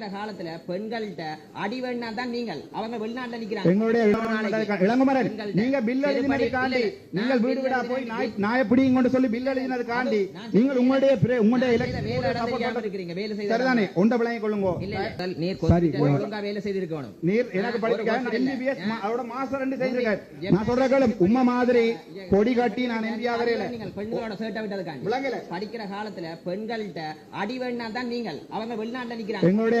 அடிக்கிற காலத்துல பெண்கள்கிட்ட அடி வேணா தான் நீங்கள். அவங்க வெளிநாட்டுல நிக்கிறாங்க. எங்களுடைய இளங்குமரன் நீங்க பில் இல்ல, இல்ல, நீங்கள் வீடு வீடா போய் நாய் நாய பிடிங்க கொண்டு சொல்லி பில் எழுதினதுக்காண்டி நான் நீங்கள் உங்களுடைய உங்களுடைய செய்த இருக்கிறீங்க. வேலை செய்த சரிதானே? ஒண்ட விளங்கி கொள்ளுங்க. நீர் ஒழுங்கா வேலை செய்திருக்கணும். நீர் எனக்கு படிக்க எம்பிபிஎஸ். அதோட மாசம் ரெண்டு செய்திருக்கேன் எம் நான் சொல்ற கேளு உம்மை மாதிரி கொடி கட்டி நான் எம்பி ஆகிறேன் நீங்கள் பெண்களோட சேட்டை விட்டதுக்காண்டி விளங்கல. படிக்கிற காலத்துல பெண்கள்கிட்ட அடி வேணா தான் நீங்கள். அவங்க வெளிநாட்டுல நிக்கிறாங்க. எங்களுடைய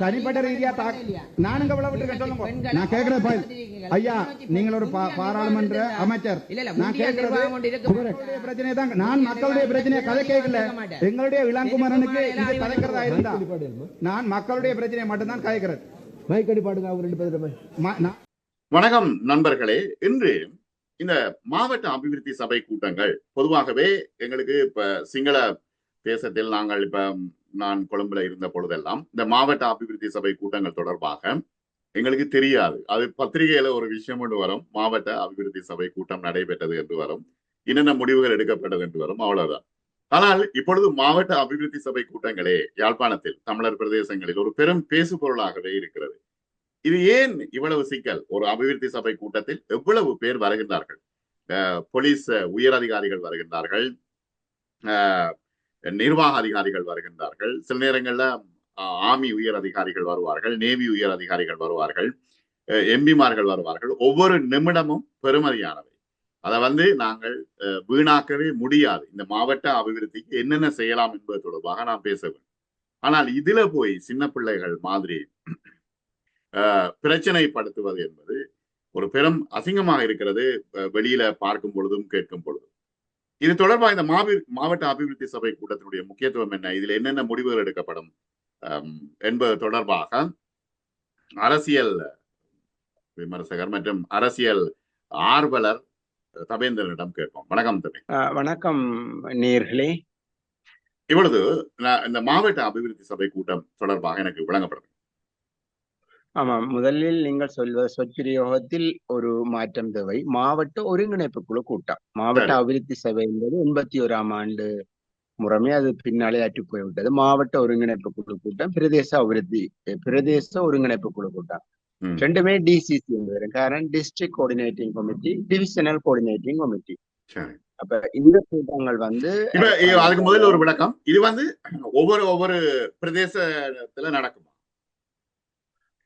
தனிப்பட்ட ரீதியா தாக் நானும் கவலைப்பட்டு சொல்லுங்க. நான் கேட்கிறேன் பாய் ஐயா நீங்கள் ஒரு பாராளுமன்ற அமைச்சர். நான் கேட்கிறது பிரச்சனையை தான் நான் மக்களுடைய பிரச்சனையை கதை கேட்கல. எங்களுடைய இளங்குமரனுக்கு இது கதைக்கிறதா இருந்தா நான் மக்களுடைய பிரச்சனையை மட்டும்தான் கதைக்கிறேன் மைக்கடி பாடுங்க அவங்க ரெண்டு பேரும். வணக்கம் நண்பர்களே. இன்று இந்த மாவட்ட அபிவிருத்தி சபை கூட்டங்கள் பொதுவாகவே எங்களுக்கு இப்ப சிங்கள தேசத்தில் நாங்கள் இப்ப நான் கொழும்புல இருந்த பொழுதெல்லாம் இந்த மாவட்ட அபிவிருத்தி சபை கூட்டங்கள் தொடர்பாக எங்களுக்கு தெரியாது. அது பத்திரிகையில ஒரு விஷயம் ஒன்று வரும். மாவட்ட அபிவிருத்தி சபை கூட்டம் நடைபெற்றது என்று வரும். என்னென்ன முடிவுகள் எடுக்கப்பட்டது என்று வரும். அவ்வளவுதான். ஆனால் இப்பொழுது மாவட்ட அபிவிருத்தி சபை கூட்டங்களே யாழ்ப்பாணத்தில் தமிழர் பிரதேசங்களில் ஒரு பெரும் பேசு பொருளாகவே இருக்கிறது. இது ஏன் இவ்வளவு சிக்கல்? ஒரு அபிவிருத்தி சபை கூட்டத்தில் எவ்வளவு பேர் வருகின்றார்கள்? அஹ் போலீஸ் உயர் அதிகாரிகள் வருகின்றார்கள். நிர்வாக அதிகாரிகள் வருகின்றார்கள். சில நேரங்கள்ல ஆர்மி உயர் அதிகாரிகள் வருவார்கள் நேவி உயர் அதிகாரிகள் வருவார்கள் எம்பிமார்கள் வருவார்கள். ஒவ்வொரு நிமிடமும் பெருமதியானவை. அதை வந்து நாங்கள் வீணாக்கவே முடியாது. இந்த மாவட்ட அபிவிருத்திக்கு என்னென்ன செய்யலாம் என்பது தொடர்பாக நான் பேச வேண்டும். ஆனால் இதுல போய் சின்ன பிள்ளைகள் மாதிரி பிரச்சனைப்படுத்துவது என்பது ஒரு பெரும் அசிங்கமாக இருக்கிறது. வெளியில பார்க்கும் பொழுதும் கேட்கும் பொழுதும். இது தொடர்பாக இந்த மாவி மாவட்ட அபிவிருத்தி சபை கூட்டத்தினுடைய முக்கியத்துவம் என்ன? இதில் என்னென்ன முடிவுகள் எடுக்கப்படும்? என்பது தொடர்பாக அரசியல் விமர்சகர் மற்றும் அரசியல் ஆர்வலர் தபேந்திரனிடம் கேட்போம். வணக்கம் தபே வணக்கம் நேர்களே இப்பொழுது நான் இந்த மாவட்ட அபிவிருத்தி சபை கூட்டம் தொடர்பாக எனக்கு விளங்கப்படுது. ஆமாம் முதலில் நீங்கள் சொல்வது சொற்பிரயோகத்தில் ஒரு மாற்றம் தேவை. மாவட்ட ஒருங்கிணைப்பு குழு கூட்டம். மாவட்ட. அபிவிருத்தி சபை என்பது எண்பத்தி ஓராம் ஆண்டு முறைமை அது பின்னாலே அற்று போய்விட்டது மாவட்ட ஒருங்கிணைப்பு குழு கூட்டம் பிரதேச அபிவிருத்தி பிரதேச ஒருங்கிணைப்பு குழு கூட்டம். ரெண்டுமே டிசிசி என்பது காரணம் district coordinating committee divisional coordinating committee அப்ப இந்த கூட்டங்கள் வந்து அதுக்கு முதல்ல ஒரு விளக்கம். இது வந்து ஒவ்வொரு ஒவ்வொரு பிரதேசத்துல நடக்குமா?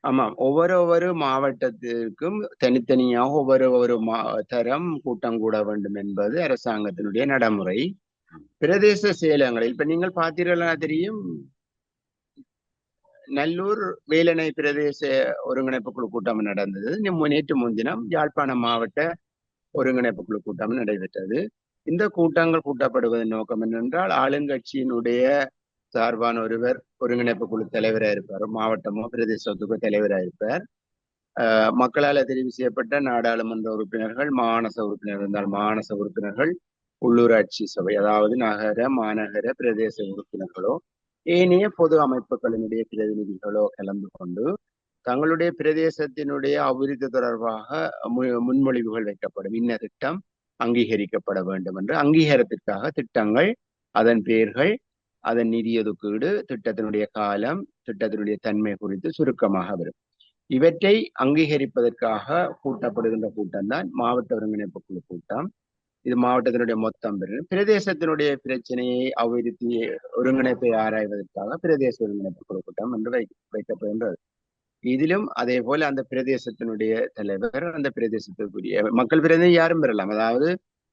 ஆமாம் ஒவ்வொரு ஒவ்வொரு மாவட்டத்திற்கும் தனித்தனியாக ஒவ்வொரு ஒரு மா தரம் கூட்டம் கூட வேண்டும் என்பது அரசாங்கத்தினுடைய நடைமுறை. பிரதேச செயலகங்களில் இப்ப நீங்கள் பார்த்தீர்களா தெரியும்? நல்லூர் வேலனை பிரதேச ஒருங்கிணைப்பு குழு கூட்டம் நடந்தது. நேற்று முன்தினம் யாழ்ப்பாணம் மாவட்ட ஒருங்கிணைப்பு குழு கூட்டம் நடைபெற்றது. இந்த கூட்டங்கள் கூட்டப்படுவதன் நோக்கம் என்னென்றால் ஆளுங்கட்சியினுடைய சார்பான ஒருவர் ஒருங்கிணைப்பு குழு தலைவராக இருப்பார். மாவட்டமோ பிரதேசத்துக்கோ தலைவராக இருப்பார். மக்களால் தெரிவு செய்யப்பட்ட நாடாளுமன்ற உறுப்பினர்கள் மாநச உறுப்பினர் இருந்தால் மாநச உறுப்பினர்கள் உள்ளூராட்சி சபை அதாவது நகர மாநகர பிரதேச உறுப்பினர்களோ ஏனைய பொது அமைப்புகளினுடைய பிரதிநிதிகளோ கலந்து கொண்டு தங்களுடைய பிரதேசத்தினுடைய அபிவிருத்தி தொடர்பாக மு- முன்மொழிவுகள் வைக்கப்படும். இன்ன திட்டம் அங்கீகரிக்கப்பட வேண்டும் என்று அங்கீகாரத்திற்காக திட்டங்கள் அதன் பெயர்கள் அதன் நிதி ஒதுக்கீடு திட்டத்தினுடைய காலம் திட்டத்தினுடைய தன்மை குறித்து சுருக்கமாக வரும். இவற்றை அங்கீகரிப்பதற்காக கூட்டப்படுகின்ற கூட்டம் தான் மாவட்ட ஒருங்கிணைப்பு குழு கூட்டம். இது மாவட்டத்தினுடைய மொத்தம் பெறும். பிரதேசத்தினுடைய பிரச்சனையை அபிவிருத்தி ஒருங்கிணைப்பை ஆராய்வதற்காக பிரதேச ஒருங்கிணைப்பு குழு கூட்டம் என்று வை வைக்கப்படுகின்றது. இதிலும் அதே போல அந்த பிரதேசத்தினுடைய தலைவர் அந்த பிரதேசத்துக்குரிய மக்கள் பிரதிநிதி யாரும் பெறலாம் அதாவது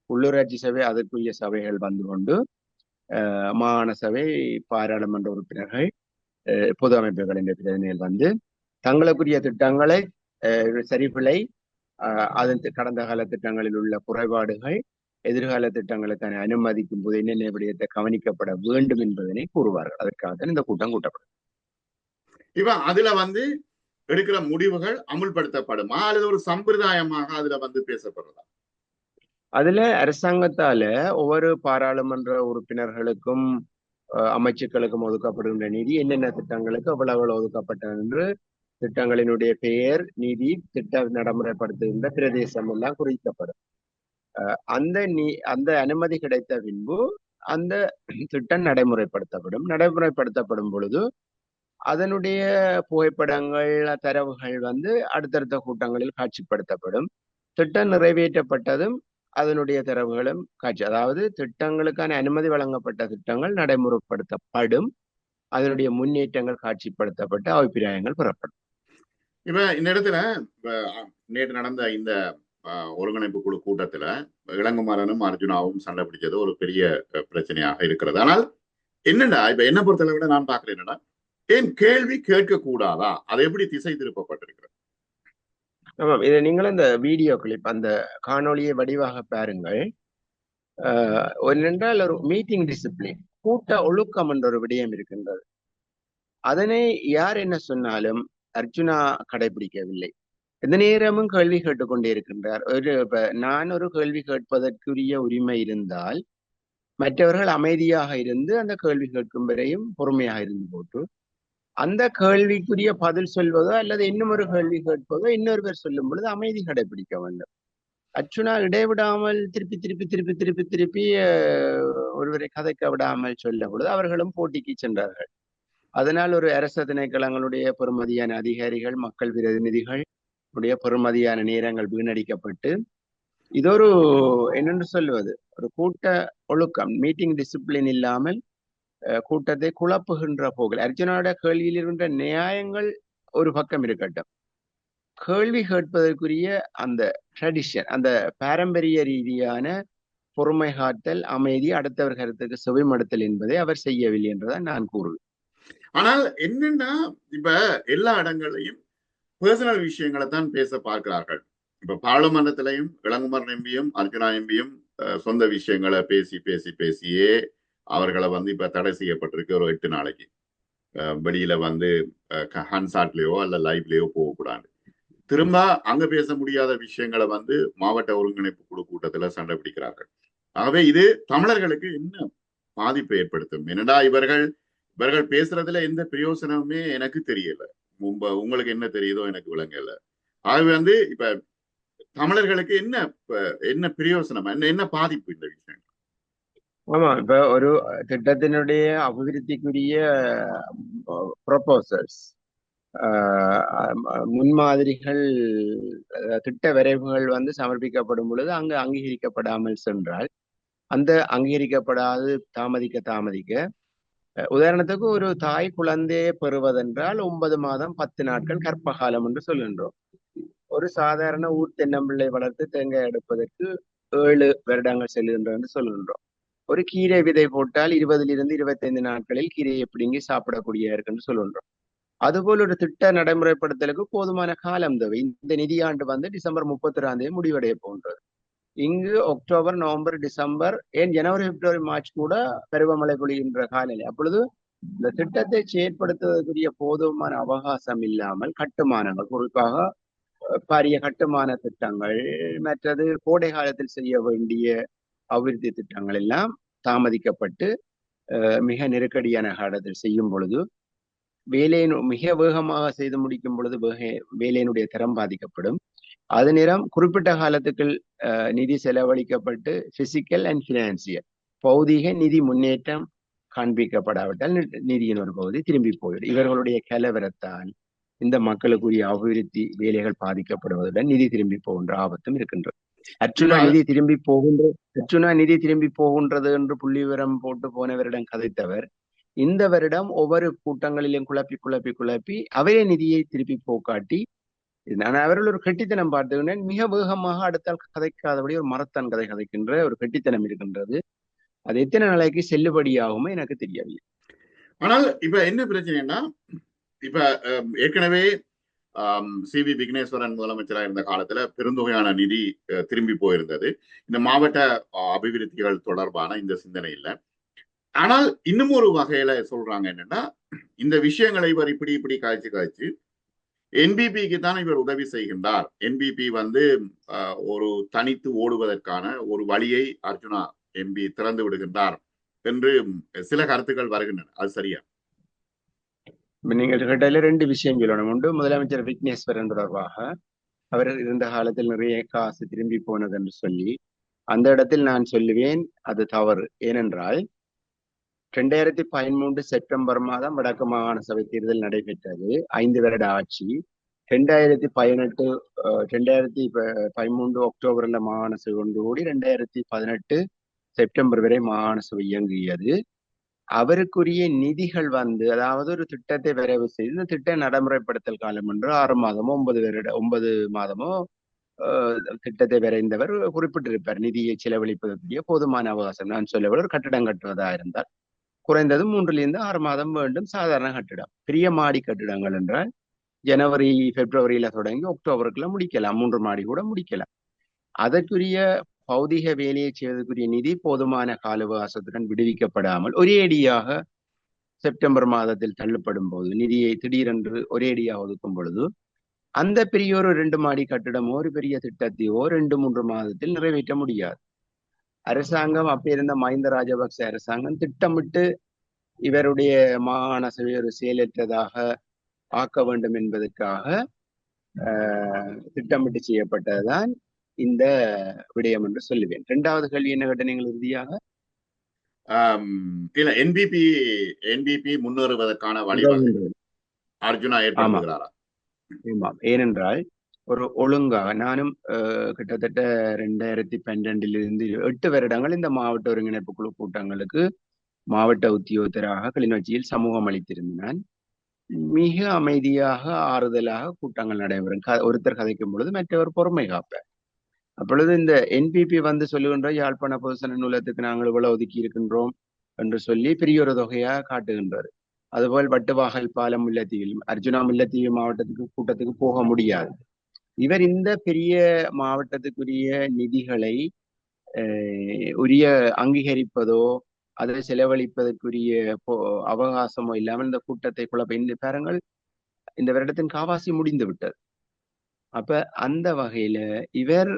உள்ளூராட்சி சபை அதற்குரிய சபைகள் வந்து கொண்டு மாகாண சபை பாராளுமன்ற உறுப்பினர்கள் பொது அமைப்புகளின் பிரதிநிதிகள் வந்து தங்களுக்குரிய திட்டங்களை அஹ், அஹ், அதன் கடந்த கால திட்டங்களில் உள்ள குறைபாடுகள் எதிர்கால திட்டங்களுக்கான அனுமதிக்கும் போது என்னென்ன விடயத்தை கவனிக்கப்பட வேண்டும் என்பதனை கூறுவார்கள். அதற்காக தான் இந்த கூட்டம் கூட்டப்படும். இப்ப அதுல வந்து எடுக்கிற முடிவுகள் அமுல்படுத்தப்படுமா? அல்லது ஒரு சம்பிரதாயமாக அதுல வந்து பேசப்படுறதா அதுல அரசாங்கத்தால ஒவ்வொரு பாராளுமன்ற உறுப்பினர்களுக்கும் அஹ், அமைச்சுக்களுக்கும் ஒதுக்கப்படுகின்ற நிதி என்னென்ன திட்டங்களுக்கு எவ்வளவு ஒதுக்கப்பட்டது என்று திட்டங்களினுடைய பெயர் நிதி திட்ட நடைமுறைப்படுத்துகின்ற பிரதேசம் எல்லாம் குறிக்கப்படும். அஹ், அந்த நீ அந்த அனுமதி கிடைத்த பின்பு அந்த திட்டம் நடைமுறைப்படுத்தப்படும். நடைமுறைப்படுத்தப்படும் பொழுது அதனுடைய புகைப்படங்கள் தரவுகள் வந்து அடுத்தடுத்த கூட்டங்களில் காட்சிப்படுத்தப்படும். திட்டம் நிறைவேற்றப்பட்டதும் அதனுடைய தரவுகளும் காட்சி அதாவது திட்டங்களுக்கான அனுமதி வழங்கப்பட்ட திட்டங்கள் நடைமுறைப்படுத்தப்படும். அதனுடைய முன்னேற்றங்கள் காட்சிப்படுத்தப்பட்டு அபிப்பிராயங்கள் பெறப்படும். இப்ப இந்த இடத்துல நேற்று நடந்த இந்த அஹ், ஒருங்கிணைப்பு குழு கூட்டத்துல இளங்குமாரனும் அர்ஜுனாவும் சண்டை பிடிச்சது ஒரு பெரிய பிரச்சனையாக இருக்கிறது. ஆனால் என்னடா இப்ப என்ன பொறுத்தளவு விட நான் பாக்குறேன் என்னடா? ஏன் கேள்வி கேட்க கூடாதா அது எப்படி திசை திருப்பப்பட்டிருக்கிறது? ஆமாம் இதை நீங்களும் இந்த வீடியோ கிளிப் அந்த காணொளியை வடிவாக பாருங்கள். ஆஹ் ஒன்றென்றால் ஒரு மீட்டிங் டிசிப்ளின் கூட்ட ஒழுக்கம் என்ற ஒரு விடயம் இருக்கின்றது. அதனை யார் என்ன சொன்னாலும் அர்ஜுனா கடைபிடிக்கவில்லை எந்த நேரமும் கேள்வி கேட்டுக்கொண்டே இருக்கின்றார். ஒரு இப்ப நான் ஒரு கேள்வி கேட்பதற்குரிய உரிமை இருந்தால் மற்றவர்கள் அமைதியாக இருந்து அந்த கேள்வி கேட்கும் வரையும் பொறுமையாக இருந்து போட்டு அந்த கேள்விக்குரிய பதில் சொல்வதோ அல்லது இன்னும் ஒரு கேள்வி கேட்பதோ இன்னொருவர் சொல்லும் பொழுது அமைதி கடைபிடிக்க வேண்டும். அர்ச்சுனா இடைவிடாமல் திருப்பி திருப்பி திருப்பி திருப்பி திருப்பி ஒருவரை கதைக்க விடாமல் சொல்ல பொழுது அவர்களும் போட்டிக்கு சென்றார்கள். அதனால் ஒரு அரச திணைக்களங்களுடைய பொறுமதியான அதிகாரிகள் மக்கள் பிரதிநிதிகள் உடைய பெறுமதியான நேரங்கள் வீணடிக்கப்பட்டு இது ஒரு என்னென்று சொல்வது ஒரு கூட்ட ஒழுக்கம் மீட்டிங் டிசிப்ளின் இல்லாமல் கூட்டத்தை குழப்புகின்ற போகல் அர்ஜுனோட கேள்வியில் இருக்கின்ற நியாயங்கள் ஒரு பக்கம் இருக்கட்டும் கேள்வி கேட்பதற்குரிய அந்த ட்ரெடிஷன் அந்த பாரம்பரிய ரீதியான பொறுமை காத்தல் அமைதி அடுத்தவர் கருத்துக்கு சுவைமடுத்தல் என்பதை அவர் செய்யவில்லை என்றுதான் நான் கூறுவேன் ஆனால் என்னன்னா இப்ப எல்லா இடங்களையும் பர்சனல் விஷயங்களை தான் பேச பார்க்கிறார்கள் இப்ப பாராளுமன்றத்திலையும் இளங்குமரன் எம்பியும் அர்ஜுனா எம்பியும் அஹ், சொந்த விஷயங்களை பேசி பேசி பேசியே அவர்களை வந்து இப்ப தடை செய்யப்பட்டிருக்கு ஒரு எட்டு நாளைக்கு. அஹ், வெளியில வந்து ஹன்சாட்லயோ அல்ல லைவ்லயோ போகக்கூடாது. திரும்ப அங்க பேச முடியாத விஷயங்களை வந்து மாவட்ட ஒருங்கிணைப்பு குழு கூட்டத்துல சண்டை பிடிக்கிறார்கள். ஆகவே இது தமிழர்களுக்கு என்ன பாதிப்பை ஏற்படுத்தும்? என்னடா இவர்கள் இவர்கள் பேசுறதுல எந்த பிரயோசனமுமே எனக்கு தெரியல. உங்களுக்கு என்ன தெரியுதோ எனக்கு விளங்கல. ஆகவே வந்து இப்ப தமிழர்களுக்கு என்ன என்ன பிரயோசனம்? என்ன என்ன பாதிப்பு இந்த விஷயம் ஆமா இப்ப ஒரு திட்டத்தினுடைய அபிவிருத்திக்குரிய ப்ரொபோசல்ஸ் முன்மாதிரிகள் திட்ட வரைவுகள் வந்து சமர்ப்பிக்கப்படும் பொழுது அங்கு அங்கீகரிக்கப்படாமல் சென்றால் அந்த அங்கீகரிக்கப்படாது தாமதிக்க தாமதிக்க உதாரணத்துக்கு ஒரு தாய் குழந்தையை பெறுவதென்றால் ஒன்பது மாதம் பத்து நாட்கள் கற்பகாலம் என்று சொல்கின்றோம். ஒரு சாதாரண ஊர் தென்னம்பிள்ளை வளர்த்து தேங்காய் எடுப்பதற்கு ஏழு வருடங்கள் செல்கின்றோம் என்று சொல்கின்றோம். ஒரு கீரை விதை போட்டால் இருபதிலிருந்து இருபத்தைந்து நாட்களில் கீரையை பிடுங்கி சாப்பிடக்கூடிய இருக்குன்னு சொல்லுன்றோம். அதுபோல் ஒரு திட்ட நடைமுறைப்படுத்தலுக்கு போதுமான காலம் தேவை. இந்த நிதியாண்டு வந்து டிசம்பர் முப்பத்தி ஒராம் தேதி முடிவடைய போன்றது. இங்கு அக்டோபர் நவம்பர் டிசம்பர் ஏன் ஜனவரி பிப்ரவரி மார்ச் கூட பருவமழை பொழிகின்ற காலநிலை. அப்பொழுது இந்த திட்டத்தை செயற்படுத்துவதற்குரிய போதுமான அவகாசம் இல்லாமல் கட்டுமானங்கள் குறிப்பாக பாரிய கட்டுமான திட்டங்கள் மற்றது கோடை காலத்தில் செய்ய வேண்டிய அபிவிருத்தி திட்டங்கள் எல்லாம் தாமதிக்கப்பட்டு மிக நெருக்கடியான காலத்தில் செய்யும் பொழுது வேலையின் மிக வேகமாக செய்து முடிக்கும் பொழுது வேக- வேலையினுடைய தரம் பாதிக்கப்படும். அது நேரம் குறிப்பிட்ட காலத்துக்குள் அஹ், நிதி செலவழிக்கப்பட்டு பிசிக்கல் அண்ட் பினான்சியல் பௌதீக நிதி முன்னேற்றம் காண்பிக்கப்படாவிட்டால் நிதியின் ஒரு பகுதி திரும்பி போயிடும். இவர்களுடைய கலவரத்தால் இந்த மக்களுக்குரிய அபிவிருத்தி வேலைகள் பாதிக்கப்படுவதுடன் நிதி திரும்பி போகின்ற ஆபத்தும் இருக்கின்றது. அர்ச்சுனா நிதி திரும்பி போகின்ற அர்ச்சுனா நிதி திரும்பி போகின்றது என்று புள்ளி விவரம் போட்டு போனவரிடம் கதைத்தவர். இந்த வருடம் ஒவ்வொரு கூட்டங்களிலும் குழப்பி குழப்பி குழப்பி அவரே நிதியை திருப்பி போக்காட்டி நான் அவர்கள் ஒரு கெட்டித்தனம் பார்த்துக்கின்றேன் மிக வேகமாக அடுத்தால் கதைக்காதபடி ஒரு மரத்தான் கதை கதைக்கின்ற ஒரு கெட்டித்தனம் இருக்கின்றது. அது எத்தனை நாளைக்கு செல்லுபடியாகுமோ எனக்கு தெரியவில்லை ஆனால் இப்ப என்ன பிரச்சனைன்னா இப்ப ஏற்கனவே சி. வி. விக்னேஸ்வரன் முதலமைச்சராக இருந்த காலத்துல பெருந்தொகையான நிதி திரும்பி போயிருந்தது. இந்த மாவட்ட அபிவிருத்திகள் தொடர்பான இந்த சிந்தனை இல்லை. ஆனால் இன்னும் ஒரு வகையில சொல்றாங்க என்னன்னா இந்த விஷயங்களை இவர் இப்படி இப்படி காய்ச்சி காய்ச்சி என்பிபிக்கு தான் இவர் உதவி செய்கின்றார். என்பிபி வந்து ஒரு தனித்து ஓடுவதற்கான ஒரு வழியை அர்ஜுனா எம்பி திறந்து விடுகின்றார் என்று சில கருத்துக்கள் வருகின்றன. அது சரியா? நீங்கள் கேட்டதில் ரெண்டு விஷயம் சொல்லணும். உண்டு முதலமைச்சர் விக்னேஸ்வரன் தொடர்பாக அவர் இருந்த காலத்தில் நிறைய காசு திரும்பி போனது என்று சொல்லி அந்த இடத்தில் நான் சொல்லுவேன் அது தவறு. ஏனென்றால் ரெண்டாயிரத்தி பதிமூன்று செப்டம்பர் மாதம் வடக்கு மாகாண சபை தேர்தல் நடைபெற்றது. ஐந்து வருட ஆட்சி. ரெண்டாயிரத்தி பதினெட்டு ரெண்டாயிரத்தி பதிமூன்று அக்டோபர்ல மாகாண சபை ஒன்று கூடி ரெண்டாயிரத்தி பதினெட்டு செப்டம்பர் வரை மாகாண சபை இயங்குகிறது அவருக்குரிய நிதிகள் வந்து அதாவது ஒரு திட்டத்தை விரைவு செய்து இந்த திட்ட நடைமுறைப்படுத்தல் காலம் என்று ஆறு மாதமோ ஒன்பது வருட ஒன்பது மாதமோ திட்டத்தை விரைந்தவர் குறிப்பிட்டிருப்பார். நிதியை செலவழிப்பதற்குரிய போதுமான அவகாசம். நான் சொல்லவில்லை ஒரு கட்டிடம் கட்டுவதா இருந்தால் குறைந்தது மூன்றிலிருந்து ஆறு மாதம் வேண்டும் சாதாரண கட்டிடம். பெரிய மாடி கட்டிடங்கள் என்றால் ஜனவரி பிப்ரவரியில தொடங்கி அக்டோபருக்குள்ள முடிக்கலாம். மூன்று மாடி கூட முடிக்கலாம். அதற்குரிய பௌதிக வேலையை செய்வதற்குரிய நிதி போதுமான கால அவகாசத்துடன் விடுவிக்கப்படாமல் ஒரேடியாக செப்டம்பர் மாதத்தில் தள்ளப்படும் போது நிதியை திடீரென்று ஒரேடியாக ஒதுக்கும் பொழுது அந்த பெரிய ஒரு ரெண்டு மாடி கட்டிடமோ ஒரு பெரிய திட்டத்தையோ ரெண்டு மூன்று மாதத்தில் நிறைவேற்ற முடியாது. அரசாங்கம் அப்ப இருந்த மஹிந்த ராஜபக்ச அரசாங்கம் திட்டமிட்டு இவருடைய மாகாண சபை ஒரு செயலற்றதாக ஆக்க வேண்டும் என்பதற்காக ஆஹ், திட்டமிட்டு செய்யப்பட்டதுதான் இந்த விடயம் என்று சொல்லுவேன். இரண்டாவது கேள்வி என்ன கேட்ட நீங்கள் இறுதியாக? இல்ல என்பிபி என்பிபி முன்னேறுவதற்கான வழிவகை அர்ஜுனா ஆமாம். ஏனென்றால் ஒரு ஒழுங்காக நானும் கிட்டத்தட்ட ரெண்டாயிரத்தி பன்னிரெண்டிலிருந்து எட்டு வருடங்கள் இந்த மாவட்ட ஒருங்கிணைப்பு குழு கூட்டங்களுக்கு மாவட்ட உத்தியோகத்தராக கிளிநொச்சியில் சமூகம் அளித்திருந்தேன். மிக அமைதியாக ஆறுதலாக கூட்டங்கள் நடைபெறும். ஒருத்தர் கதைக்கும் பொழுது மற்றவர் பொறுமை காப்பார். அப்பொழுது இந்த என்பிபி வந்து சொல்லுகின்ற யாழ்ப்பாண பொதுசன நூலகத்துக்கு நாங்கள் இவ்வளவு ஒதுக்கி இருக்கின்றோம் என்று சொல்லி பெரிய ஒரு தொகையாக காட்டுகின்றார். அதுபோல் வட்டுவாகல் பாலம் முல்லத்தீவில் அர்ஜுனா முல்லத்தீவு மாவட்டத்துக்கு கூட்டத்துக்கு போக முடியாது. இவர் இந்த பெரிய மாவட்டத்துக்குரிய நிதிகளை அஹ், உரிய அங்கீகரிப்பதோ அதை செலவழிப்பதற்குரிய அவகாசமோ இல்லாமல் இந்த கூட்டத்தை குழப்ப இந்த பாருங்கள் இந்த வருடத்தின் காவாசி முடிந்து விட்டது. அப்ப அந்த வகையில இவர்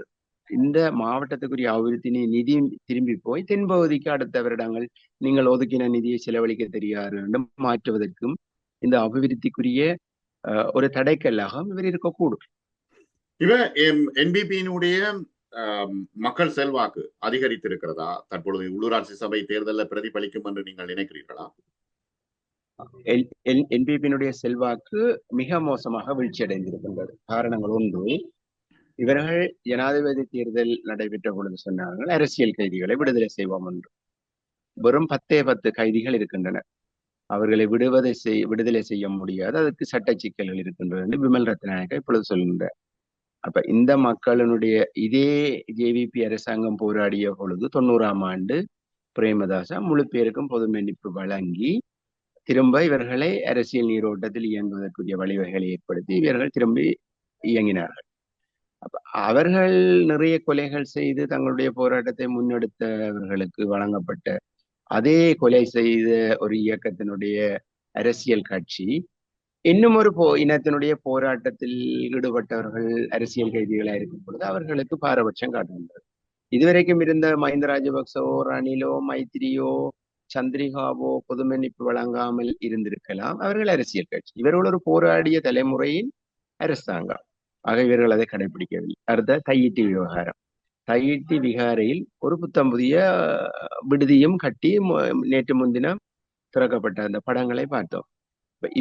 இந்த மாவட்டத்துக்குரிய அபிவிருத்தி நிதி திரும்பி போய் தென்பகுதிக்கு அடுத்த வருடங்கள் நீங்கள் ஒதுக்கின நிதியை செலவழிக்க தெரியாது மாற்றுவதற்கும் இந்த அபிவிருத்திக்குரிய ஒரு தடைக்கல்லாகவும் இவர் இருக்கக்கூடும். இவ என்பிபியினுடைய மக்கள் செல்வாக்கு அதிகரித்திருக்கிறதா? தற்பொழுது உள்ளூராட்சி சபை தேர்தலில் பிரதிபலிக்கும் என்று நீங்கள் நினைக்கிறீர்களா? என்பிபியினுடைய செல்வாக்கு மிக மோசமாக வீழ்ச்சியடைந்திருக்கின்றது. காரணங்கள் ஒன்று இவர்கள் ஜனாதிபதி தேர்தல் நடைபெற்ற பொழுது சொன்னார்கள் அரசியல் கைதிகளை விடுதலை செய்வோம் என்று. வெறும் பத்தே பத்து கைதிகள் இருக்கின்றன அவர்களை விடுவதை செய் விடுதலை செய்ய முடியாது. அதற்கு சட்ட சிக்கல்கள் இருக்கின்றன என்று விமல் ரத்நாயக்க இப்பொழுது சொல்கின்றார். அப்ப இந்த மக்களினுடைய இதே ஜேவிபி அரசாங்கம் போராடிய பொழுது தொண்ணூறாம் ஆண்டு பிரேமதாசா முழு பேருக்கும் பொது மன்னிப்பு வழங்கி திரும்ப இவர்களை அரசியல் நீரோட்டத்தில் இயங்குவதற்குரிய வழிவகைகளை ஏற்படுத்தி இவர்கள் திரும்பி இயங்கினார்கள். அவர்கள் நிறைய கொலைகள் செய்து தங்களுடைய போராட்டத்தை முன்னெடுத்தவர்களுக்கு வழங்கப்பட்ட அதே கொலை செய்த ஒரு இயக்கத்தினுடைய அரசியல் கட்சி இன்னும் ஒரு போ இனத்தினுடைய போராட்டத்தில் ஈடுபட்டவர்கள் அரசியல் கைதிகளாக இருக்கும் பொழுது அவர்களுக்கு பாரபட்சம் காட்டுகின்றது இதுவரைக்கும் இருந்த மஹிந்த ராஜபக்சவோ ரணிலோ மைத்திரியோ சந்திரிகாவோ பொதுமன்னிப்பு வழங்காமல் இருந்திருக்கலாம். அவர்கள் அரசியல் கட்சி. இவர்கள் ஒரு போராடிய தலைமுறையின் அரசாங்கம். ஆக இவர்கள் அதை கடைபிடிக்கவில்லை அடுத்த தையிட்டி விவகாரம். தையிட்டி விகாரையில் ஒரு புத்தம் புதிய விடுதியும் கட்டி நேற்று முன்தினம் திறக்கப்பட்ட அந்த படங்களை பார்த்தோம்.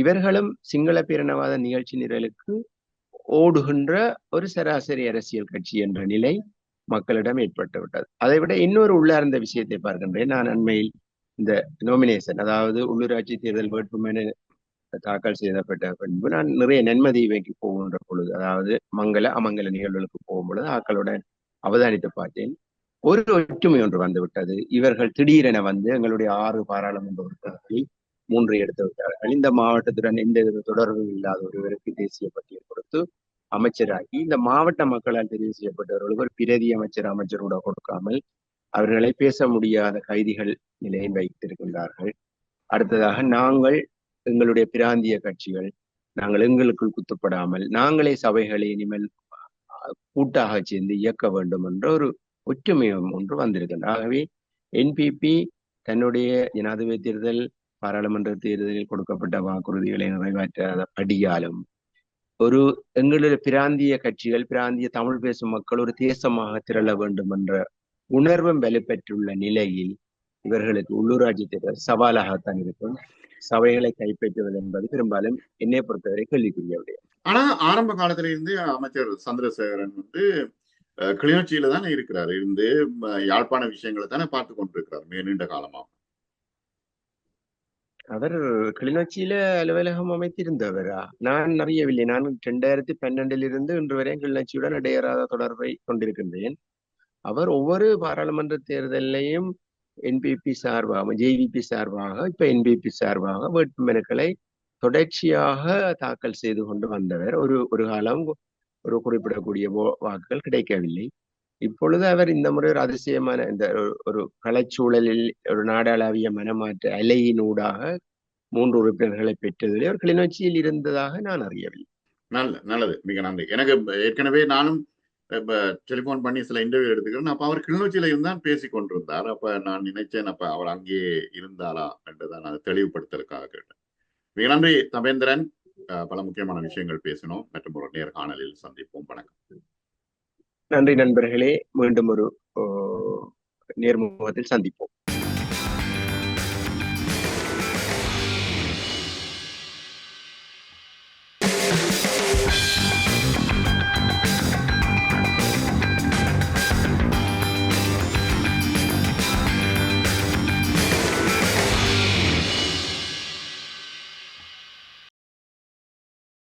இவர்களும் சிங்கள பேரினவாத நிகழ்ச்சி நிரலுக்கு ஓடுகின்ற ஒரு சராசரி அரசியல் கட்சி என்ற நிலை மக்களிடம் ஏற்பட்டு விட்டது. அதை விட இன்னொரு உள்ளார்ந்த விஷயத்தை பார்க்கின்றேன். நான் அண்மையில் இந்த நோமினேஷன் அதாவது உள்ளூராட்சி தேர்தல் வேட்புமனு தாக்கல் செய்யப்பட்ட பின்பு நான் நிறைய நன்மதீவைக்கு போகின்ற பொழுது அதாவது மங்கள அமங்கல நிகழ்வுகளுக்கு போகும் பொழுது ஆக்களுடன் அவதானித்து பார்த்தேன். ஒரு ஒற்றுமை ஒன்று வந்துவிட்டது இவர்கள் திடீரென வந்து எங்களுடைய ஆறு பாராளுமன்ற உறுப்பினர்களில் மூன்று எடுத்து விட்டார்கள். இந்த மாவட்டத்துடன் எந்த வித தொடர்பும் இல்லாத ஒருவருக்கு தேசிய பட்டியல் கொடுத்து அமைச்சராகி இந்த மாவட்ட மக்களால் தெரிவு செய்யப்பட்டவர்களுக்கு ஒரு பிரதி அமைச்சர் அமைச்சர் கூட கொடுக்காமல் அவர்களை பேச முடியாத கைதிகள் நிலையில் வைத்திருக்கின்றார்கள். அடுத்ததாக நாங்கள் எங்களுடைய பிராந்திய கட்சிகள் நாங்கள் எங்களுக்குள் குத்துப்படாமல் நாங்களே சபைகளை இனிமேல் கூட்டாக சேர்ந்து இயக்க வேண்டும் என்ற ஒரு ஒற்றுமையம் ஒன்று வந்திருக்கின்ற ஆகவே என்பிபி தன்னுடைய ஜனாதிபதி தேர்தல் பாராளுமன்ற தேர்தலில் கொடுக்கப்பட்ட வாக்குறுதிகளை நிறைவேற்றாத படியாலும் ஒரு எங்களுடைய பிராந்திய கட்சிகள் பிராந்திய தமிழ் பேசும் மக்கள் ஒரு தேசமாக திரள வேண்டும் என்ற உணர்வும் வலுப்பெற்றுள்ள நிலையில் இவர்களுக்கு உள்ளூராட்சி தேர்தல் சவாலாகத்தான் இருக்கும். சபைகளை கைப்பற்றுவது என்பது பெரும்பாலும் என்னை பொறுத்தவரை கேள்விக்குரிய விடயம். ஆனா ஆரம்ப காலத்துல இருந்து அமைச்சர் சந்திரசேகரன் வந்து கிளிநொச்சியில தானே இருக்கிறார். இருந்து யாழ்ப்பாண விஷயங்களை தானே பார்த்து கொண்டிருக்கிறார் மிக நீண்ட காலமா அவர் கிளிநொச்சியில அலுவலகம் அமைத்திருந்தவரா? நான் அறியவில்லை. நான் இரண்டாயிரத்தி பன்னெண்டிலிருந்து இன்று வரை கிளிநொச்சியுடன் இடையறாத தொடர்பை கொண்டிருக்கின்றேன். அவர் ஒவ்வொரு பாராளுமன்ற தேர்தலையும் என்பிபி சார்பாக ஜேவிபி சார்பாக இப்ப என்பிபி சார்பாக வேட்புமனுக்களை தொடர்ச்சியாக தாக்கல் செய்து கொண்டு வந்தவர் ஒரு ஒரு காலம் ஒரு குறிப்பிடக்கூடிய வாக்குகள் கிடைக்கவில்லை. இப்பொழுது அவர் இந்த முறை ஒரு அதிசயமான இந்த ஒரு- கலைச்சூழலில் ஒரு நாடாளாவிய மனமாற்ற அலையினூடாக மூன்று உறுப்பினர்களை பெற்றதில் அவர் கிளிநொச்சியில் இருந்ததாக நான் அறியவில்லை. நல்ல நல்லது. மிக நன்றி. எனக்கு ஏற்கனவே நானும் இப்ப டெலிபோன் பண்ணி சில இன்டர்வியூ எடுத்துக்கிறேன். அப்ப அவர் கிளிநொச்சியில இருந்தான் பேசி கொண்டிருந்தார். அப்ப நான் நினைச்சேன் அப்ப அவர் அங்கேயே இருந்தாரா என்றுதான் நான் தெளிவுபடுத்தலுக்காக கேட்டேன். மிக நன்றி தபேந்திரன். பல முக்கியமான விஷயங்கள் பேசினோம். மற்றும் ஒரு நேர்காணலில் சந்திப்போம். வணக்கம். நன்றி நண்பர்களே. மீண்டும் ஒரு நேர்முகத்தில் சந்திப்போம்.